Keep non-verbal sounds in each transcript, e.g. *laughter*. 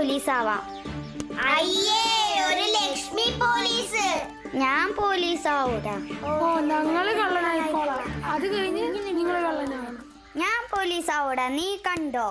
Police ആവാം അയ്യേ ഒരു ലക്ഷ്മി പോലീസ്. ഞാൻ പോലീസ് ആവൂടാ ഓ ഞങ്ങൾ കള്ളനായിക്കോളാം. അത് കഴിഞ്ഞ് നിങ്ങൾ കള്ളനാണ്. ഞാൻ പോലീസ് ആവൂടാ നീ കണ്ടോ?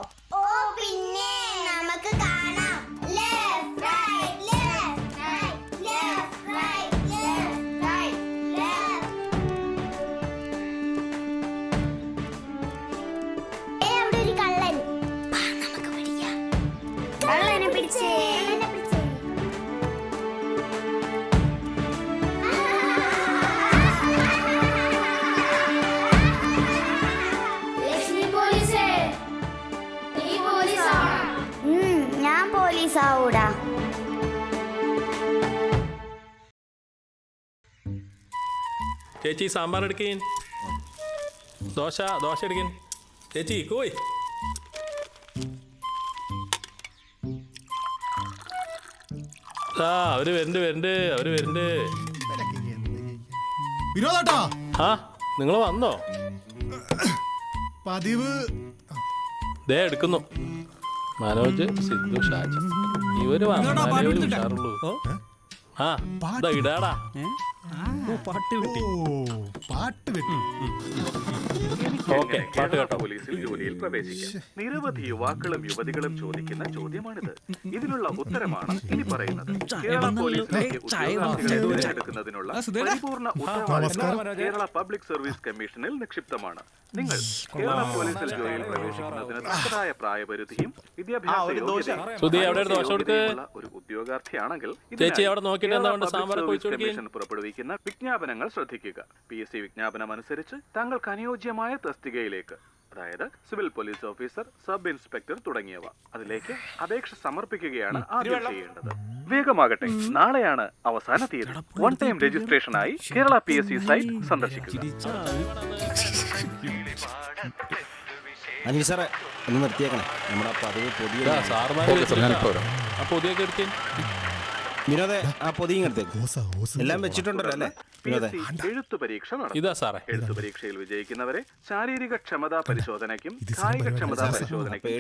ചേച്ചി സാമ്പാർ എടുക്കീൻ. ദോശ ദോശ എടുക്കീൻ. ചേച്ചി കോയ് ആ അവർ വരുന്നുണ്ട് വരുന്നുണ്ട് അവർ വരുന്നുണ്ട് വിനോദാട്ടാ. ആ നിങ്ങൾ വന്നോ? പതിവ്. ദേ എടുക്കുന്നു. മനോജ് സിദ്ധു ഷാജി. ഇവർ വന്നാലേ ഒരു ഉഷാറുള്ളൂ. ആ ഇതാ ഇടാടാ. ഓ പാട്ട് വെട്ടി. ഓക്കെ പാട്ട് കേട്ടോ. പോലീസിൽ ജോലിയിൽ പ്രവേശിക്കാം. നിരവധി യുവാക്കളും യുവതികളും ചോദിക്കുന്ന ചോദ്യമാണിത്. ഇതിനുള്ള ഉത്തരമാണ് ഇനി പറയുന്നത്. കേരള പോലീസിലേക്ക് ഉദ്യോഗാർത്ഥികളെ തിരഞ്ഞെടുക്കുന്നതിനുള്ള പരിപൂർണ ഉത്തരവാദിത്തം കേരള പബ്ലിക് സർവീസ് കമ്മീഷനിൽ നിക്ഷിപ്തമാണ്. നിങ്ങൾ കേരള പോലീസിൽ ജോലിയിൽ പ്രവേശിക്കുന്നതിന് തക്കതായ പ്രായപരിധിയും വിദ്യാഭ്യാസ യോഗ്യതയും ഒരു ഉദ്യോഗാർത്ഥിയാണെങ്കിൽ കമ്മീഷൻ പുറപ്പെടുവിക്കുന്ന വിജ്ഞാപനങ്ങൾ ശ്രദ്ധിക്കുക. പി. എസ്. സി. വിജ്ഞാപനം അനുസരിച്ച് താങ്കൾക്ക് അനുയോജ്യമായ തസ്തികയിലേക്ക് അതായത് civil police officer sub inspector തുടങ്ങിയവ. അതിലേക്ക് അപേക്ഷ സമർപ്പിക്കുകയാണ് ആദ്യം ചെയ്യേണ്ടത്. വേഗമാകട്ടെ. നാളെയാണ് അവസാന തീയതി. വൺ ടൈം രജിസ്ട്രേഷനായി Kerala P S C site സന്ദർശിക്കുക അനിൽ സാറേ ഒന്ന് നിർത്തിയേക്കണേ. നമ്മുടെ പതിവ് പുതിയ ആ പൊതിയൊക്കെ എടുക്കേൻ വിനോദേ ആ ഓസ ഓസ എല്ലാം വെച്ചിട്ടുണ്ടല്ലോ അല്ലേ വിനോദേ എഴുത്തു പരീക്ഷ ഇതാ സാറേ. എഴുത്തു പരീക്ഷയിൽ വിജയിക്കുന്നവരെ ശാരീരിക ക്ഷമതാ പരിശോധനയ്ക്കും കായിക ക്ഷമതാ പരിശോധനയ്ക്കും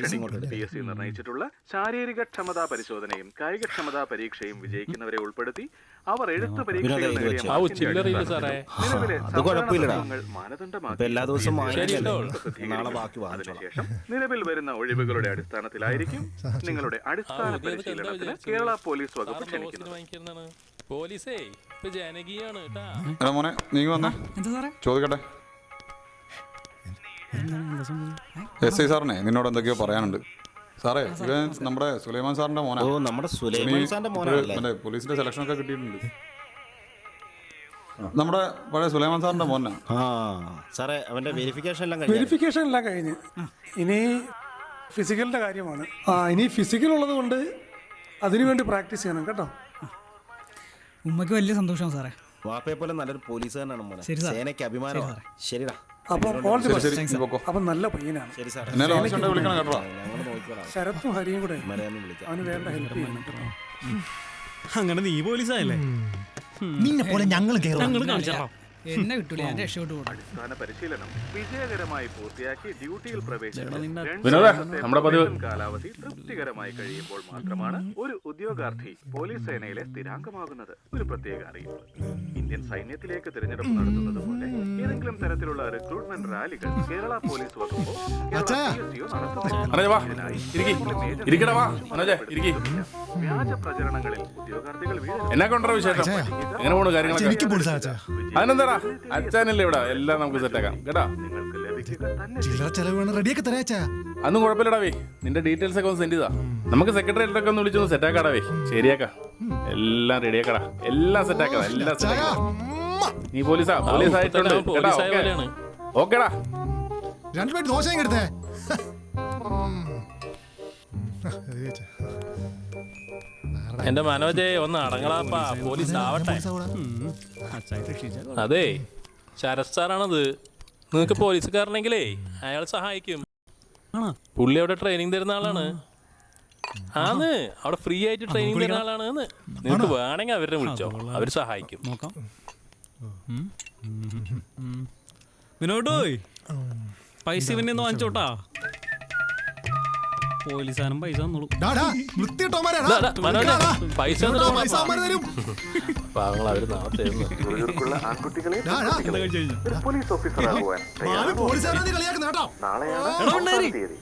പി. എസ്. സി. നിർണയിച്ചിട്ടുള്ള ശാരീരിക ക്ഷമതാ പരിശോധനയും കായിക ക്ഷമതാ പരീക്ഷയും വിജയിക്കുന്നവരെ ഉൾപ്പെടുത്തി അവർ എഴുത്തു പരീക്ഷയിൽ നേടിയ സാറേ. നിലവിലെ അത് കുഴപ്പമില്ലടാ. മാനദണ്ഡമാക്കി എല്ലാ ദിവസവും വാങ്ങിക്കല്ലേ? നാളെ ബാക്കി വാങ്ങിച്ചോളാം. അതിനുശേഷം നിലവിൽ വരുന്ന ഒഴിവുകളുടെ അടിസ്ഥാനത്തിലായിരിക്കും നിങ്ങളുടെ അടിസ്ഥാന പരിശീലനത്തിന് കേരള പോലീസ് വകുപ്പ് ക്ഷണിക്കുന്നത്. ബോസിന് വാങ്ങിക്കുന്നതാണ്. പോലീസേ ഇപ്പൊ ജനകീയാണ് കേട്ടാ. എടാ മോനെ നീ വന്നേ. ചോദിക്കട്ടെ. എസ് ഐ സാറിനെ നിന്നോട് എന്തൊക്കെയോ പറയാനുണ്ട്. സാറേ ഇവൻ നമ്മുടെ സുലൈമാൻ സാറിന്റെ മോനാ. ഓ നമ്മുടെ സുലൈമാൻ സാറിന്റെ മോനാണല്ലേ? മറ്റേ പോലീസിന്റെ സെലക്ഷൻ ഒക്കെ കിട്ടിയിട്ടുണ്ട്. നമ്മുടെ പഴയ സുലൈമാൻ സാറിന്റെ മോനാ. ആ സാറേ അവന്റെ വെരിഫിക്കേഷൻ എല്ലാം കഴിഞ്ഞു. വെരിഫിക്കേഷൻ എല്ലാം കഴിഞ്ഞ്. ഇനി ഫിസിക്കലിന്റെ കാര്യമാണ്. ആ ഇനി ഫിസിക്കൽ ഉള്ളത് കൊണ്ട് അതിനുവേണ്ടി പ്രാക്ടീസ് ചെയ്യണം കേട്ടോ. ഉമ്മയ്ക്ക് വലിയ സന്തോഷമാണ് സാറേ. വാപ്പയെ പോലെ നല്ലൊരു പോലീസുകാരനാണ് മോനെ. ശരി സാർ. സേനയ്ക്ക് അഭിമാനമാണ്. ശരിടാ. അപ്പോൾ ഓൾ ദി ശരി ബെസ്റ്റ് ശരി നീ അപ്പം നല്ല പയ്യനാണ്. ശരി ആവശ്യമുണ്ടെങ്കിൽ വിളിക്കണം കേട്ടോ. ഞങ്ങൾ നോക്കിക്കോളാം. ശരത്തും ഹരിയും കൂടെ മലയാളം വിളിക്കാം. അവന് വേണ്ട ഹെൽപ്പ് ചെയ്യണം. കേട്ടോ അങ്ങനെ നീ പോലീസായല്ലേ? നിന്നെ പോലെ ഞങ്ങൾ കേരളം എന്നെ കിട്ടൂല ഞാൻ രക്ഷപ്പെട്ടു അടിസ്ഥാന പരിശീലനം വിജയകരമായി പൂർത്തിയാക്കി ഡ്യൂട്ടിയിൽ വിനോദ, നമ്മുടെ പതിവ്. പ്രൊബേഷൻ കാലാവധി തൃപ്തികരമായി കഴിയുമ്പോൾ മാത്രമാണ് ഒരു ഉദ്യോഗാർത്ഥി പോലീസ് സേനയിലെ സ്ഥിരാംഗമാകുന്നത് ഒരു പ്രത്യേക അറിയിപ്പ് ഇന്ത്യൻ സൈന്യത്തിലേക്ക് തിരഞ്ഞെടുപ്പ് നടത്തുന്നത് പോലെ ഏതെങ്കിലും തരത്തിലുള്ള റിക്രൂട്ട്മെന്റ് റാലികൾ കേരള പോലീസ് വകുപ്പോ കേരള അച്ഛാ. PSU നടത്തുന്നില്ല. മനോജ് വാ ഇരിക്കി ഇരിക്കടാ വാ മനോജെ ഇരിക്കി വ്യാജ പ്രചരണങ്ങളിൽ ഉദ്യോഗാർത്ഥികൾ വീഴുന്നു. എന്നാ കൊണ്ടോ വിശേഷം. എങ്ങനെ പോണു കാര്യങ്ങളൊക്കെ എനിക്ക് അതിനെന്താടാ അച്ഛനല്ലേ ഇവിടെ എല്ലാം നമുക്ക് സെറ്റാക്കാം കേട്ടാ ചില്ലറ റെഡിയാക്കി തരാച്ചാ അന്നും കുഴപ്പമില്ലടാവേ നിന്റെ ഡീറ്റെയിൽസ് ഒക്കെ ഒന്ന് സെൻഡ് ചെയ്താ നമുക്ക് സെക്രട്ടറിയേറ്റൊക്കെ ഒന്ന് വിളിച്ചൊന്ന് സെറ്റാക്കാടാവേ ശരിയാക്കാം എല്ലാം റെഡിയാക്കടാ എല്ലാം സെറ്റാക്കാം എല്ലാം സെറ്റാക്കാം നീ പോലീസാ പോലീസ് ആയിട്ടുണ്ട്. ഓക്കേടാ രണ്ടു പേര് ദോശയും എടുത്തേ എന്റെ മനോജെ ഒന്ന് അടങ്ങളാപ്പാ പോലീസ് ആവട്ടെ. അതെ ശരത് സാറാണത്. നിങ്ങക്ക് പോലീസുകാരനെങ്കിലേ അയാൾ സഹായിക്കും. പുള്ളി അവിടെ ട്രെയിനിങ് തരുന്ന ആളാണ്. ആന്ന് അവിടെ ഫ്രീ ആയിട്ട് ട്രെയിനിങ് തരുന്ന ആളാണ് നിങ്ങൾക്ക് വേണമെങ്കിൽ അവരെ വിളിച്ചോ. അവർ സഹായിക്കും. വിനോട്ടോയ് പൈസ ഇവനെ ഒന്ന് വാങ്ങിച്ചോട്ടാ? പോലീസാനും പൈസ തന്നോളൂ. പൈസ പൈസ അവന്മാര് തരും. പാവങ്ങൾ അവർ ആൺകുട്ടികളെ. ഒരു പോലീസ് നീ കളിയാക്കുന്ന കേട്ടോ. നാളെയാണ് എടാ, ഉണ്ടായി. തീയതി.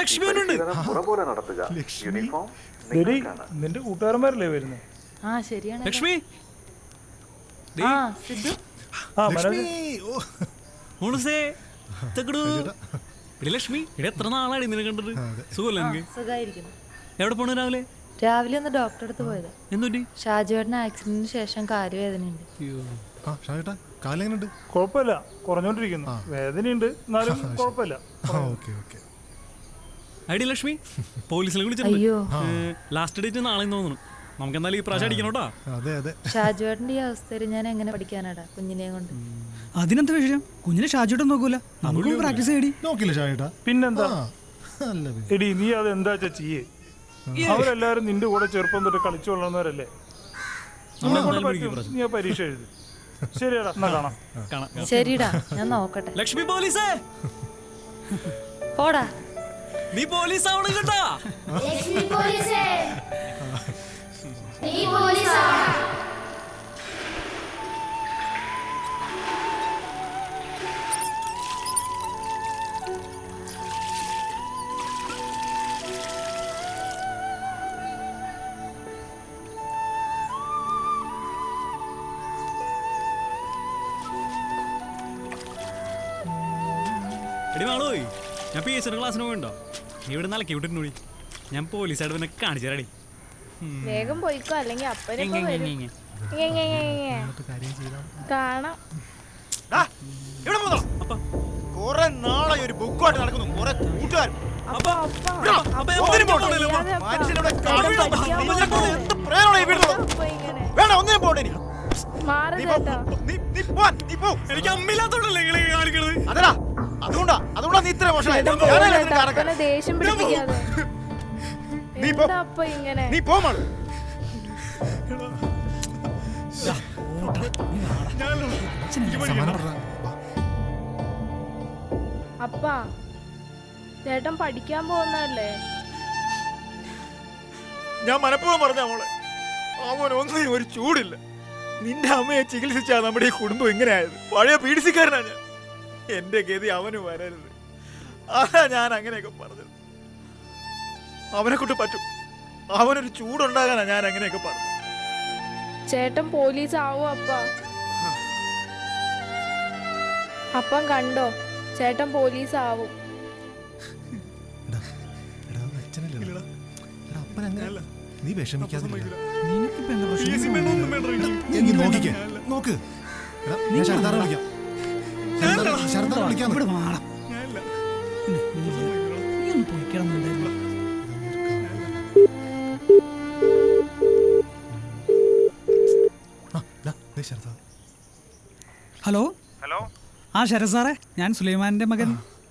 ലക്ഷ്മി പരിശീലനം നടത്തുക. യൂണിഫോം നിങ്ങൾക്കാണ് നിന്റെ കൂട്ടുകാരന്മാരല്ലേ വരുന്നത് ആ ശരിയാണ്. ലക്ഷ്മി. ആ സിദ്ധു. ആ മനോജ്. ഏയ്, ഓ, മോളുസേ തെക്കടു. എടി ലക്ഷ്മി ഇവിടെ എത്ര നാളായി നിന്നെ കണ്ടിട്ട് സുഖമല്ല എനിക്ക് സുഖമായിരിക്കുന്നു എവിടെ പോണു രാവിലെ? രാവിലെ ഒന്ന് ഡോക്ടറെ അടുത്ത് പോയത്. എന്തുണ്ട് ഷാജുവേട്ടന് ആക്സിഡന്റിന് ശേഷം കാര്യവേദനയുണ്ട്. ആ ഷാജേട്ടാ കാലെങ്ങനുണ്ട്? കുഴപ്പമില്ല. കുറഞ്ഞോണ്ടിരിക്കുന്നു വേദനയുണ്ട്. എന്നാലും കുഴപ്പമില്ല. Okay okay. ഐഡി ലക്ഷ്മി പോലീസിനെ വിളിച്ചിട്ടുണ്ട്. അയ്യോ. ലാസ്റ്റ് ഡേറ്റ് നാളെ തോന്നുന്നു. നമുക്ക് എന്തായാലും ഈ പ്രാവശ്യം അടിക്കണം കേട്ടോ. അതെ അതെ. ഷാജുവേട്ടന്റെ ഈ അവസ്ഥയിൽ ഞാൻ എങ്ങനെ പഠിക്കാനാടാ കുഞ്ഞിനെ കൊണ്ട്? അതിനെന്താ വിഷയം? കുഞ്ഞിനെ ഷാജോട്ടും നോക്കൂല. നമുക്ക് പ്രാക്ടീസ് ചെയ്യടി. നോക്കില്ല ഷാജിട്ടാ പിന്നെന്താ? എടി നീ അത് എന്താ ചെയ്യേ? അവരെല്ലാരും നിന്റെ കൂടെ ചെറുപ്പം തൊട്ട് കളിച്ചു കൊള്ളുന്നവരല്ലേ നീ ആ പരീക്ഷ എഴുതി. ശരിയടാ എന്നാ കാണാം. കാണാം. ശരിടാ ഞാൻ നോക്കട്ടെ. ലക്ഷ്മി പോലീസേ! പോടാ. നീ പോലീസ് ആവണം കേട്ടാ. ലക്ഷ്മി പോലീസേ. നീ പോലീസ് എടി നാളോയി ഞാൻ പി എസ് ക്ലാസ്സിന് പോയിണ്ടോ നീ ഇവിടെ നിലക്കി വിട്ടിട്ടുണ്ടോടി ഞാൻ പോലീസായിട്ട് പിന്നെ കാണിച്ചു തരാടി. വേഗം പോയിക്കോ അല്ലെങ്കിൽ അപ്പനിപ്പോ വരും. ഇങ്ങ, ഇങ്ങ, ഇങ്ങ, ഇങ്ങ. കാണാം. കുറെ നാളെ ഒരു ബുക്കുമായിട്ട് നടക്കുന്നു. കുറെ കൂട്ടുകാർ. അപ്പൊ അപ്പൊ. ഒന്നിനും പോകണ്ടല്ലോ, അപ്പൊ. മനുഷ്യനിവിടെ അപ്പൊ ഞാൻ പോകണം. എന്ത് പ്രേരണമാണ് ഈ വീട്ടിലുള്ളത് അപ്പൊ ഇങ്ങനെ. വേണ്ട ഒന്നിനും പോകണ്ട ഇനി. മാറി നീ പോ, ചേട്ടാ നീ നീ പോ, നീ പോ. എനിക്ക് ഈ കാണിക്കണത്? അതടാ. ഇത്ര മോശമായി ദേഷ്യം പിടിപ്പിക്കാതെ. നീ പോ. എന്താ അപ്പൊ ഇങ്ങനെ? നീ പോ മാളു. അപ്പാ ചേട്ടൻ പഠിക്കാൻ പോകുന്നതല്ലേ? ഞാൻ മനഃപൂർവം പറഞ്ഞ മോളെ അവൻ ഒന്നിനും ഒരു ചൂടില്ല. നിന്റെ അമ്മയെ ചികിത്സിച്ചാ നമ്മുടെ ഈ കുടുംബം ഇങ്ങനെയായത്. പഴയ പീഡിസിക്കാരനാ ഞാൻ. എന്റെ ഗതി അവന് വരരുത്. അതാ ഞാൻ അങ്ങനെയൊക്കെ പറഞ്ഞത്. അവനെ കൊണ്ട് പറ്റും. അവനൊരു ചൂടുണ്ടാകാനാ ഞാൻ അങ്ങനെയൊക്കെ പറഞ്ഞു ചേട്ടൻ പോലീസ് ആവോ അപ്പ. അപ്പം കണ്ടോ ചേട്ടൻ പോലീസ് ആവും എടാ, എടാ, അത് എടാ, അപ്പൻ അങ്ങനെ- നീ വിഷമിക്കാതെ നിനക്കിപ്പോ എന്താ പ്രശ്നം? നീ ഇങ്ങ് നോക്കിക്കേ. നോക്ക്. എടാ, ഞാൻ ശരദാറെ വിളിക്കാം. ശരദാറെ വിളിക്കാം. ഇവിടെ വാടാ. ആ ശരത് സാറേ ഞാൻ സുലൈമാന്റെ മകൻ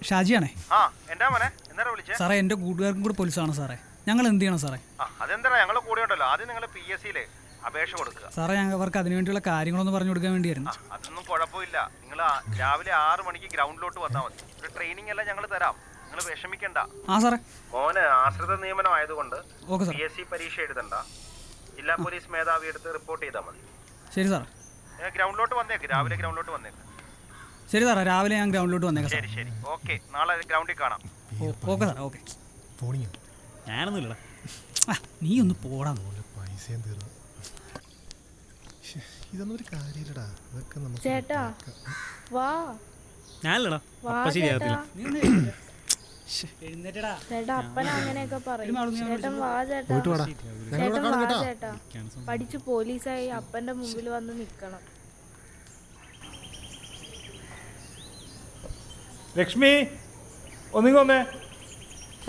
ഷാജിയാണേ. ആ എന്താ മോനെ? എന്താ വിളിച്ചേ? സാറേ എന്റെ കൂട്ടുകാർക്കും കൂടെ പോലീസാണ് സാറേ. ഞങ്ങൾ എന്ത് ചെയ്യണം സാറേ? അതെന്താ ഞങ്ങളെ കൂടെ ഉണ്ടല്ലോ. ആദ്യം നിങ്ങൾ പി എസ് സിയിലെ അപേക്ഷ കൊടുക്കുക. സാറേ ഞങ്ങൾ അവർക്ക് അതിനുവേണ്ടിയുള്ള കാര്യങ്ങളൊന്നും പറഞ്ഞു കൊടുക്കാൻ വേണ്ടിയായിരുന്നു. അതൊന്നും കുഴപ്പമില്ല. നിങ്ങൾ രാവിലെ ആറ് മണിക്ക് ഗ്രൗണ്ടിലോട്ട് വന്നാൽ മതി. ഒരു ട്രെയിനിങ് എല്ലാം ഞങ്ങൾ തരാം. നിങ്ങൾ വിഷമിക്കണ്ട. ആ സാറേ. മോന് ആശ്രിത നിയമനം ആയതുകൊണ്ട് okay sir P S C പരീക്ഷ എഴുതണ്ട. ജില്ലാ പോലീസ് മേധാവി എടുത്ത് റിപ്പോർട്ട് ചെയ്താൽ മതി. ശരി സാർ നിങ്ങൾ ഗ്രൗണ്ടിലോട്ട് വന്നേക്ക്. രാവിലെ ഗ്രൗണ്ടിലോട്ട് വന്നേക്ക്. ശരി സാറേ രാവിലെ ഞാൻ ഗ്രൗണ്ടിലോട്ട് വന്നേക്കാം സാർ ശരി ശരി. ഓക്കെ നാളെ ഗ്രൗണ്ടിൽ കാണാം. ഓക്കെ സാറേ ഓക്കെ. പോണിയോ? ഞാനൊന്നുമില്ലടാ. ആ നീ ഒന്ന് പോടാ ഓലെ പൈസയും തീർന്നു. ശ്ശെ, ഇതൊന്നും ഒരു കാര്യമില്ലടാ. ഇതൊക്കെ നമുക്ക് ചേട്ടാ വാ. ഞാനല്ലടാ വാ അപ്പൊ ശരിയാകത്തില്ല ചേട്ടാ. ചേട്ടാ അപ്പന അങ്ങനെയൊക്കെ പറയും. ചേട്ടൻ വാ ചേട്ടാ. പോയിട്ട് വാടാ. ഞങ്ങളെ ചേട്ടൻ വാ ചേട്ടാ. പഠിച്ച് പോലീസായി അപ്പന്റെ മുമ്പിൽ വന്ന് നിക്കണം. ലക്ഷ്മി ഒന്നിങ്ങൊന്നേ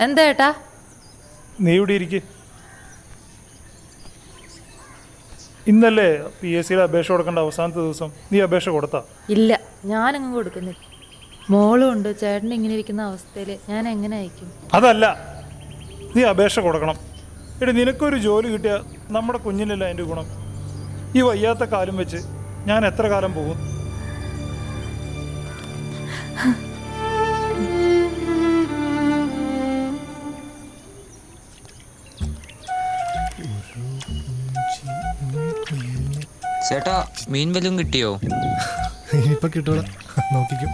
എന്താ ഏട്ടാ? നീ ഇവിടെ ഇരിക്ക്. ഇന്നല്ലേ പി എസ് സിയുടെ അപേക്ഷ കൊടുക്കേണ്ട അവസാനത്തെ ദിവസം. നീ അപേക്ഷ കൊടുത്താ? ഇല്ല ഞാൻ അങ്ങ് കൊടുക്കുന്നില്ല. മോളും ഉണ്ട് ചേട്ടൻ ഇങ്ങനെ ഇരിക്കുന്ന അവസ്ഥയിൽ ഞാൻ എങ്ങനെ അയക്കും? അതല്ല നീ അപേക്ഷ കൊടുക്കണം. എടി നിനക്കൊരു ജോലി കിട്ടിയാൽ നമ്മുടെ കുഞ്ഞിനല്ല അതിന്റെ ഗുണം? ഈ വയ്യാത്ത കാലം വെച്ച് ഞാൻ എത്ര കാലം പോകും? ചേട്ടാ മീൻ വല്ലതും കിട്ടിയോ? ഇപ്പൊ കിട്ടൂല. നോക്കിക്കും.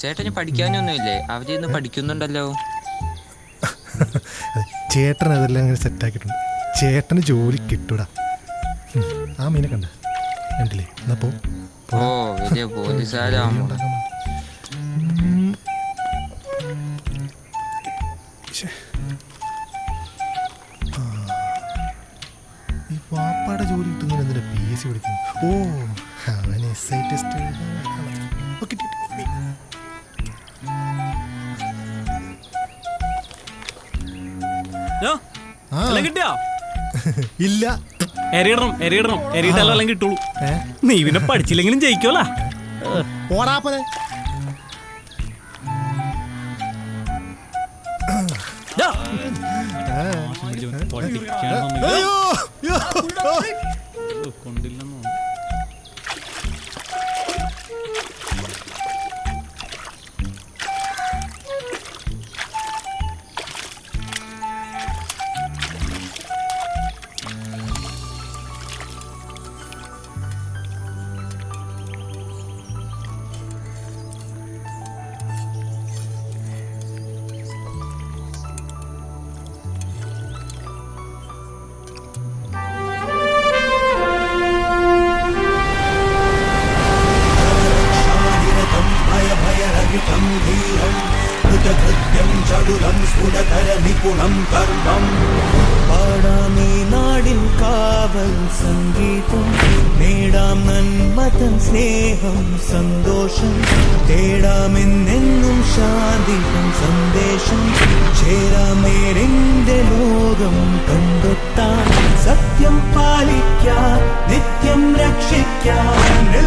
ചേട്ടന് പഠിക്കാനൊന്നുമില്ലേ? അവർ ഇന്ന് പഠിക്കുന്നുണ്ടല്ലോ. ചേട്ടൻ അതെല്ലാം ഇങ്ങനെ സെറ്റാക്കിയിട്ടുണ്ട് ചേട്ടന് ജോലി കിട്ടൂടാ. ആ മീനെ കണ്ട. കണ്ടില്ലേ? എന്നാ പോ. ഓ വലിയ പോലീസുകാരാമോ എല്ലാം കിട്ടിയോ? *laughs* ഇല്ല. എരയിടണം എരയിടണം. എരയിട്ടാലും എല്ലാം കിട്ടുള്ളൂ? നീ പിന്നെ പഠിച്ചില്ലെങ്കിലും ജയിക്കുമല്ലോ ഓടാപ്പനെ സംഗീതം നേടാം നന്മതം സ്നേഹം സന്തോഷം. തേടാമെന്നെന്നും ശാന്തിയും സന്ദേശം. ചേരാം നേരിന്റെ ലോകം കണ്ടെത്താൻ. സത്യം പാലിക്കാം നിത്യം രക്ഷിക്കാൻ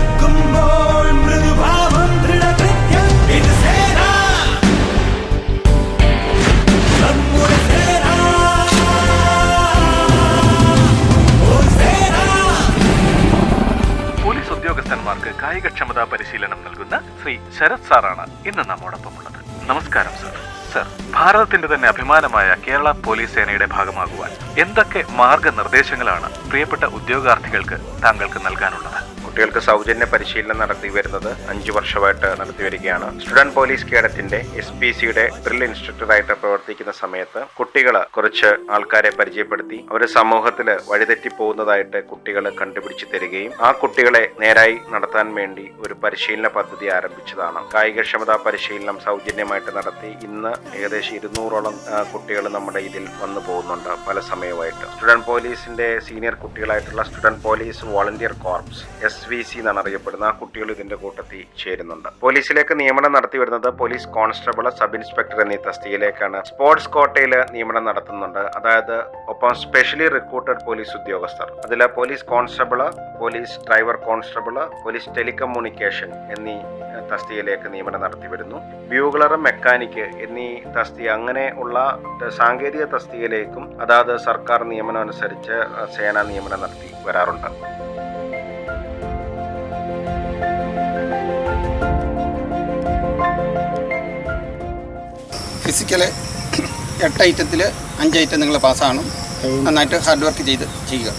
കായികക്ഷമതാ പരിശീലനം നൽകുന്ന ശ്രീ ശരത് സാറാണ് ഇന്ന് നമ്മോടൊപ്പം ഉള്ളത് നമസ്കാരം സർ. സർ ഭാരതത്തിന്റെ തന്നെ അഭിമാനമായ കേരള പോലീസ് സേനയുടെ ഭാഗമാകുവാൻ എന്തൊക്കെ മാർഗനിർദ്ദേശങ്ങളാണ് പ്രിയപ്പെട്ട ഉദ്യോഗാർത്ഥികൾക്ക് താങ്കൾക്ക് നൽകാനുള്ളത്? കുട്ടികൾക്ക് സൗജന്യ പരിശീലനം നടത്തി വരുന്നത് അഞ്ചു വർഷമായിട്ട് നടത്തി വരികയാണ്. സ്റ്റുഡന്റ് പോലീസ് കേഡറ്റിന്റെ എസ് പി സിയുടെ ഡ്രിൽ ഇൻസ്ട്രക്ടറായിട്ട് പ്രവർത്തിക്കുന്ന സമയത്ത് കുട്ടികൾ കുറച്ച് ആൾക്കാരെ പരിചയപ്പെടുത്തി അവർ സമൂഹത്തിൽ വഴിതെറ്റി പോകുന്നതായിട്ട് കുട്ടികൾ കണ്ടുപിടിച്ച് തരികയും ആ കുട്ടികളെ നേരായി നടത്താൻ വേണ്ടി ഒരു പരിശീലന പദ്ധതി ആരംഭിച്ചതാണ്. കായികക്ഷമതാ പരിശീലനം സൗജന്യമായിട്ട് നടത്തി ഇന്ന് ഏകദേശം ഇരുന്നൂറോളം കുട്ടികൾ നമ്മുടെ ഇതിൽ വന്നു പോകുന്നുണ്ട് പല സമയമായിട്ട് സ്റ്റുഡന്റ് പോലീസിന്റെ senior കുട്ടികളായിട്ടുള്ള student police volunteer corps S V C എന്നാണ് അറിയപ്പെടുന്ന ആ കുട്ടികൾ ഇതിന്റെ കൂട്ടത്തിൽ ചേരുന്നുണ്ട്. പോലീസിലേക്ക് നിയമനം നടത്തി വരുന്നത് പോലീസ് കോൺസ്റ്റബിൾ സബ് ഇൻസ്പെക്ടർ എന്നീ തസ്തികയിലേക്കാണ്. സ്പോർട്സ് കോട്ടയിൽ നിയമനം നടത്തുന്നുണ്ട്. അതായത് ഒപ്പം സ്പെഷ്യലി റിക്രൂട്ടഡ് പോലീസ് ഉദ്യോഗസ്ഥർ. അതിൽ police constable police driver constable police telecommunication എന്നീ തസ്തികയിലേക്ക് നിയമനം നടത്തി വരുന്നു. ബ്യൂഗ്ലർ മെക്കാനിക്ക് എന്നീ തസ്തിക അങ്ങനെ ഉള്ള സാങ്കേതിക തസ്തികയിലേക്കും അതാത് സർക്കാർ നിയമനം അനുസരിച്ച് സേനാ നിയമനം നടത്തി വരാറുണ്ട്. ഫിസിക്കൽ എട്ട് ഐറ്റത്തിൽ അഞ്ച് ഐറ്റം നിങ്ങൾ പാസ്സാകണം. നന്നായിട്ട് ഹാർഡ് വർക്ക് ചെയ്ത് ചെയ്യുക.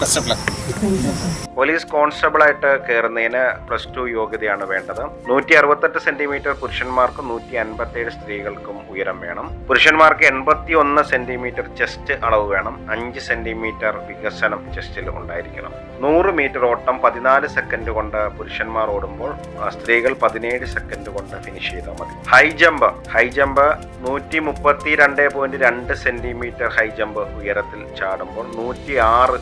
ബെസ്റ്റ് ഓഫ് ലക്ക് പോലീസ് കോൺസ്റ്റബിളായിട്ട് കയറുന്നതിന് പ്ലസ് ടു യോഗ്യതയാണ് വേണ്ടത്. നൂറ്റി അറുപത്തെട്ട് സെന്റിമീറ്റർ പുരുഷന്മാർക്കും നൂറ്റി അൻപത്തേഴ് സ്ത്രീകൾക്കും ഉയരം വേണം. പുരുഷന്മാർക്ക് എൺപത്തി ഒന്ന് സെന്റിമീറ്റർ ചെസ്റ്റ് അളവ് വേണം. അഞ്ച് സെന്റിമീറ്റർ വികസനം ചെസ്റ്റിൽ ഉണ്ടായിരിക്കണം. നൂറ് മീറ്റർ ഓട്ടം പതിനാല് സെക്കൻഡ് കൊണ്ട് പുരുഷന്മാർ ഓടുമ്പോൾ സ്ത്രീകൾ പതിനേഴ് സെക്കൻഡ് കൊണ്ട് ഫിനിഷ് ചെയ്താൽ മതി. ഹൈ ജമ്പ് ഹൈ ജമ്പ് നൂറ്റി മുപ്പത്തി രണ്ട് പോയിന്റ് രണ്ട് സെന്റിമീറ്റർ ഹൈ ജമ്പ് ഉയരത്തിൽ ചാടുമ്പോൾ നൂറ്റി ആറ്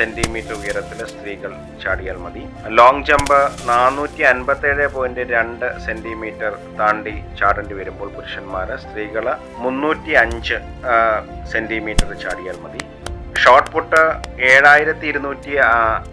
സെന്റിമീറ്റർ ഉയരത്തിൽ സ്ത്രീകൾ ചാടിയാൽ മതി. ലോങ് ജമ്പ് നാനൂറ്റി അൻപത്തേഴ് പോയിന്റ് രണ്ട് സെന്റിമീറ്റർ താണ്ടി ചാടേണ്ടി വരുമ്പോൾ പുരുഷന്മാര് സ്ത്രീകൾ മുന്നൂറ്റി അഞ്ച് സെന്റിമീറ്റർ ചാടിയാൽ മതി. ഷോർട്ട് പുട്ട് ഏഴായിരത്തി ഇരുന്നൂറ്റി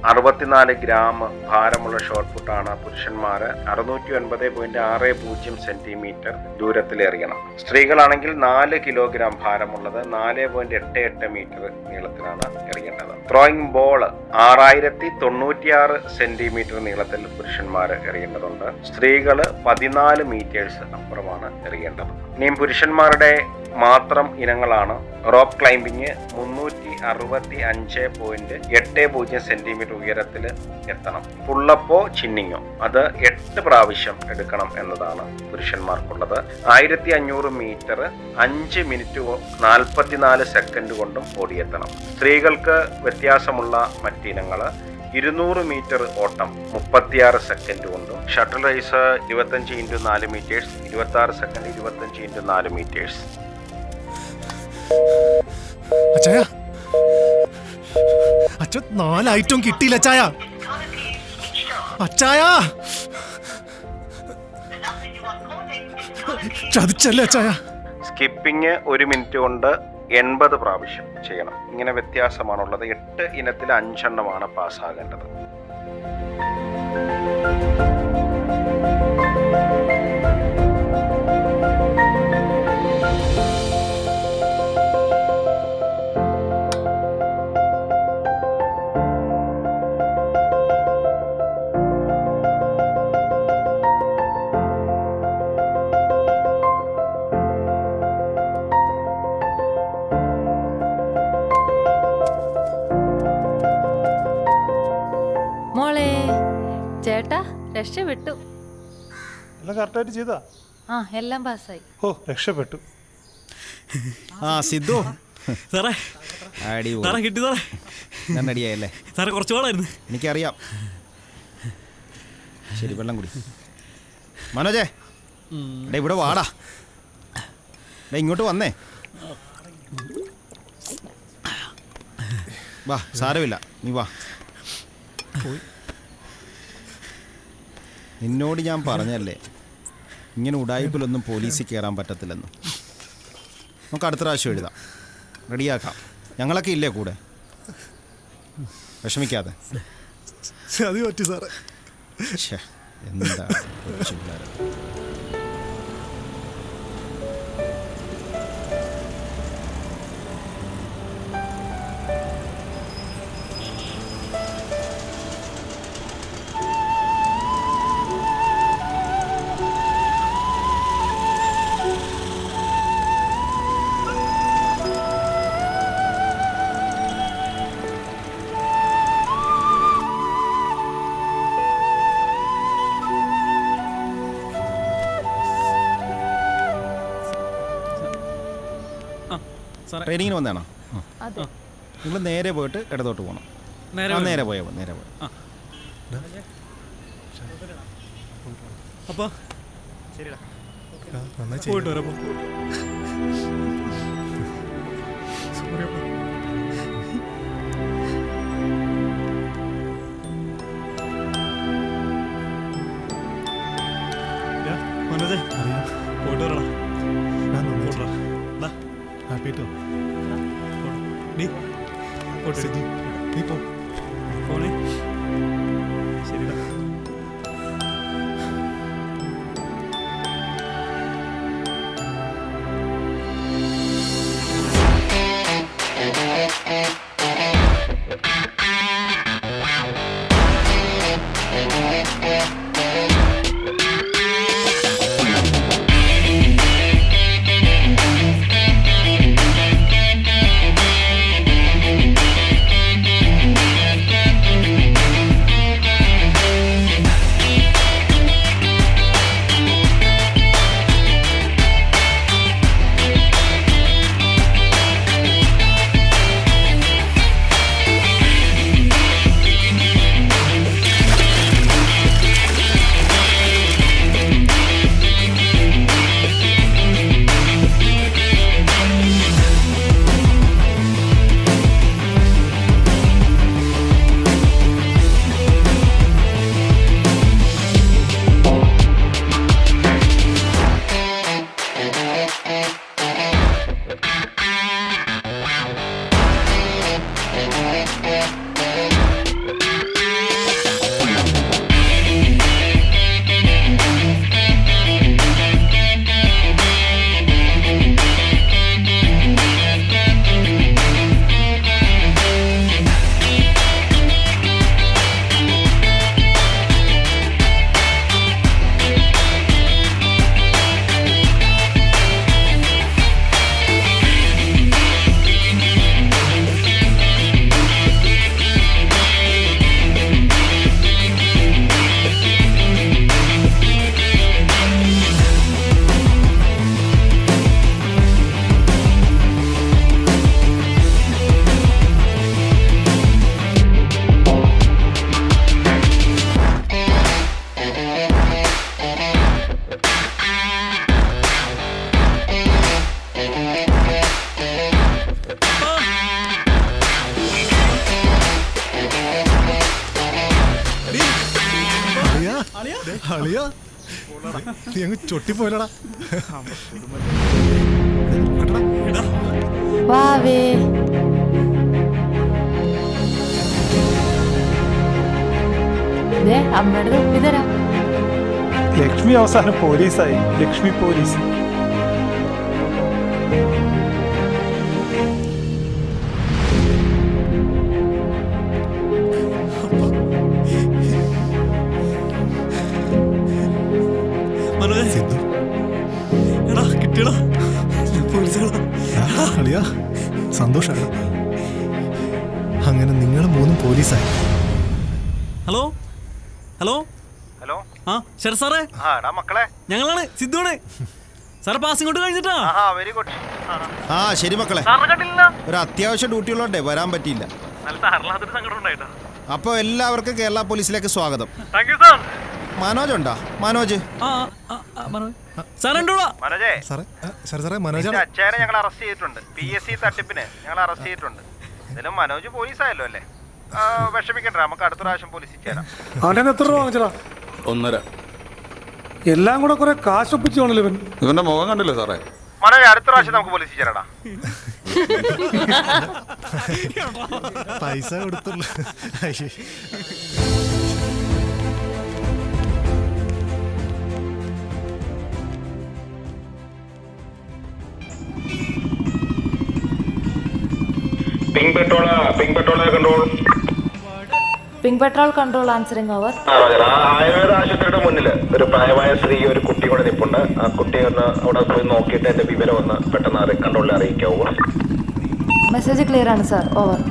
അറുപത്തിനാല് ഗ്രാം ഭാരമുള്ള ഷോർട്ട് പുട്ടാണ് പുരുഷന്മാർ അറുന്നൂറ്റി ഒൻപത് പോയിന്റ് ആറ് പൂജ്യം സെന്റിമീറ്റർ ദൂരത്തിൽ എറിയണം. സ്ത്രീകളാണെങ്കിൽ നാല് കിലോഗ്രാം ഭാരമുള്ളത് നാല് പോയിന്റ് എട്ട് എട്ട് മീറ്റർ നീളത്തിലാണ് എറിയേണ്ടത്. ത്രോയിങ് ബോൾ ആറായിരത്തി തൊണ്ണൂറ്റിയാറ് സെന്റിമീറ്റർ നീളത്തിൽ പുരുഷന്മാർ എറിയേണ്ടതുണ്ട്. സ്ത്രീകൾ പതിനാല് മീറ്റേഴ്സ് അപ്പുറമാണ് എറിയേണ്ടത്. ഇനിയും പുരുഷന്മാരുടെ മാത്രം ഇനങ്ങളാണ്. റോപ്പ് ക്ലൈംബിങ് മുന്നൂറ്റി അറുപത്തി അഞ്ച് പോയിന്റ് എട്ട് പൂജ്യം സെന്റിമീറ്റർ ഉയരത്തിൽ എത്തണം. പുള്ളപ്പോ ചിന്നിങ്ങോ അത് എട്ട് പ്രാവശ്യം എടുക്കണം എന്നതാണ് പുരുഷന്മാർക്കുള്ളത്. ആയിരത്തി അഞ്ഞൂറ് മീറ്റർ അഞ്ച് മിനിറ്റ് നാൽപ്പത്തിനാല് സെക്കൻഡ് കൊണ്ടും ഓടിയെത്തണം. സ്ത്രീകൾക്ക് വ്യത്യാസമുള്ള മറ്റിനങ്ങൾ ഇരുന്നൂറ് മീറ്റർ ഓട്ടം മുപ്പത്തിയാറ് സെക്കൻഡ് കൊണ്ടും ഷട്ടിൽ റൈസ് ഇരുപത്തഞ്ച് ഇന്റു നാല് മീറ്റേഴ്സ് ഇരുപത്തി ആറ് സെക്കൻഡ് ഇരുപത്തഞ്ച് ഇന്റു നാല് മീറ്റേഴ്സ്. അച്ചായ അച്ഛ നാല് ഐറ്റം കിട്ടിയില്ല അച്ചായ. അച്ചായ! ചതിച്ചല്ലേ അച്ചായ? സ്കിപ്പിംഗ് ഒരു മിനിറ്റ് കൊണ്ട് എൺപത് പ്രാവശ്യം ചെയ്യണം. ഇങ്ങനെ വ്യത്യാസമാണുള്ളത്. എട്ട് ഇനത്തിൽ അഞ്ചെണ്ണമാണ് പാസ്സാകേണ്ടത്. രക്ഷപ്പെട്ടു. എല്ലാം കറക്റ്റായിട്ട് ചെയ്താ? ആ എല്ലാം പാസ്സായി. ഓ രക്ഷപ്പെട്ടു. ആ സിദ്ധു. സാറേ അടി സാറേ കിട്ടി സാറേ. ഞാൻ റെഡിയായല്ലേ സാറേ കുറച്ച് വേളായിരുന്നു എനിക്കറിയാം. ശരി വെള്ളം കുടി. മനോജേ ഡേ ഇവിടെ വാടാ. ഡേ ഇങ്ങോട്ട് വന്നേ. വാ സാരമില്ല. നീ വാ. നിന്നോട് ഞാൻ പറഞ്ഞല്ലേ? ഇങ്ങനെ ഉടായ്പിലൊന്നും പോലീസിൽ കയറാൻ പറ്റത്തില്ലെന്ന്. നമുക്ക് അടുത്ത പ്രാവശ്യം എഴുതാം. റെഡിയാക്കാം. ഞങ്ങളൊക്കെ ഇല്ലേ കൂടെ? വിഷമിക്കാതെ. അത് പറ്റി സാറേ. എന്താ പിള്ളേര്. സാറേ. ട്രെയിനിങ്ങിന് വന്നതാണോ? അതെ. നിങ്ങൾ നേരെ പോയിട്ട് ഇടത്തോട്ട് പോകണം. നേരെ ആ, നേരെ പോയാൽ നേരെ പോയാൽ. അപ്പൊ പോയിട്ട് വരാം മനോജേ പോട്ടെ. സിദ്ധു നീ അങ്ങ് ചൊട്ടിപ്പോയില്ലടാ. വാവേ. ദേ അമ്മയുടെ തൊപ്പി തരാം. ലക്ഷ്മി അവസാനം പോലീസായി. ലക്ഷ്മി പോലീസ്. ആ ശരത് സാറേ. ആ മക്കളെ. ഞങ്ങളാണ്. സിദ്ധുവാണ്. സാറേ പാസ് ഇങ്ങോട്ട് കഴിഞ്ഞിട്ടാ? ആഹാ വെരി ഗുഡ് ആ ശരി മക്കളെ. സാറിനെ കണ്ടില്ല ഒരു അത്യാവശ്യ ഡ്യൂട്ടി ഉള്ളോണ്ടേ വരാൻ പറ്റിയില്ല. നല്ല സാറിനകത്തൊരു സങ്കടം ഉണ്ടായിട്ടാ. അപ്പോൾ എല്ലാവർക്കും കേരള പോലീസിലേക്ക് സ്വാഗതം. താങ്ക് യു സാർ മനോജ് ഉണ്ടോ? മനോജ്. ആ ആ, അച്ഛനെ ഞങ്ങൾ അറസ്റ്റ് ചെയ്തിട്ടുണ്ട്. പി എസ് സി തട്ടിപ്പിന് ഞങ്ങൾ അറസ്റ്റ് ചെയ്തിട്ടുണ്ട്. ഇതിലും മനോജ് പോലീസ് ആയല്ലോ അല്ലേ? ആ, വിഷമിക്കണ്ട. നമുക്ക് അടുത്ത പ്രാവശ്യം പോലീസിൽ ചേരാം. അവന്റെ എത്ര രൂപ വാങ്ങിച്ചടാ ഒന്നര. എല്ലാം കൂടെ കുറെ കാശൊപ്പിച്ചു ഇവൻ. ഇവന്റെ മുഖം കണ്ടില്ലേ സാറേ? മനോജ് അടുത്ത പ്രാവശ്യം നമുക്ക് പോലീസ് ചേരടാ. പൈസ കൊടുത്തുള്ളൂ pink pink patrol pink patrol control pink patrol control answering over. Ayurveda ആശുപത്രിയുടെ മുന്നിൽ ഒരു പ്രായമായ സ്ത്രീ ഒരു കുട്ടി കൂടെ നിപ്പുണ്ട്. ആ കുട്ടി ഒന്ന് അവിടെ പോയി നോക്കിയിട്ട് എന്റെ വിവരം ഒന്ന് പെട്ടെന്ന് കൺട്രോളിൽ അറിയിക്കാവൂ. മെസ്സേജ് ക്ലിയർ ആണ് സാർ ഓവർ